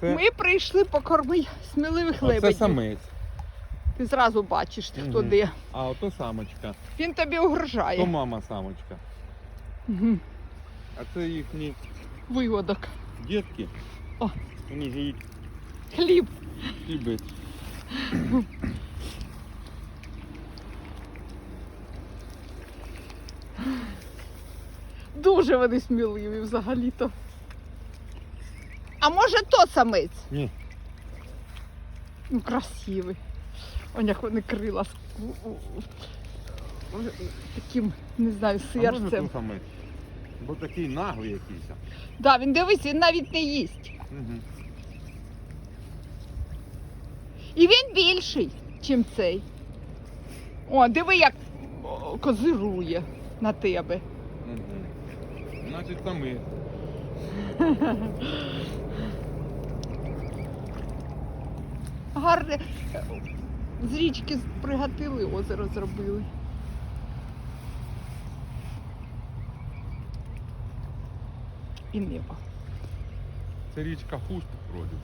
це, Ми прийшли покормити сміливих а це самець. Ти зразу бачиш, хто Мгм. де. А ото самочка. Він тобі угрожає. То мама самочка. Мгм. А це їхні Виводок. дітки. О. Вони живуть Хліб. хлібець. Дуже вони сміливі взагалі-то. А може то самець? Ні. Ну, красивий. Он як вони крила з у- у- у- таким, не знаю, А може серцем. самець? Бо такий наглий якийсь. Да, він дивись, він навіть не їсть. Угу. І він більший, ніж цей. О, диви, як о, козирує на тебе. Значить самець. Гарне. З річки пригатили, озеро зробили. І небо. Це річка Хуст вроді.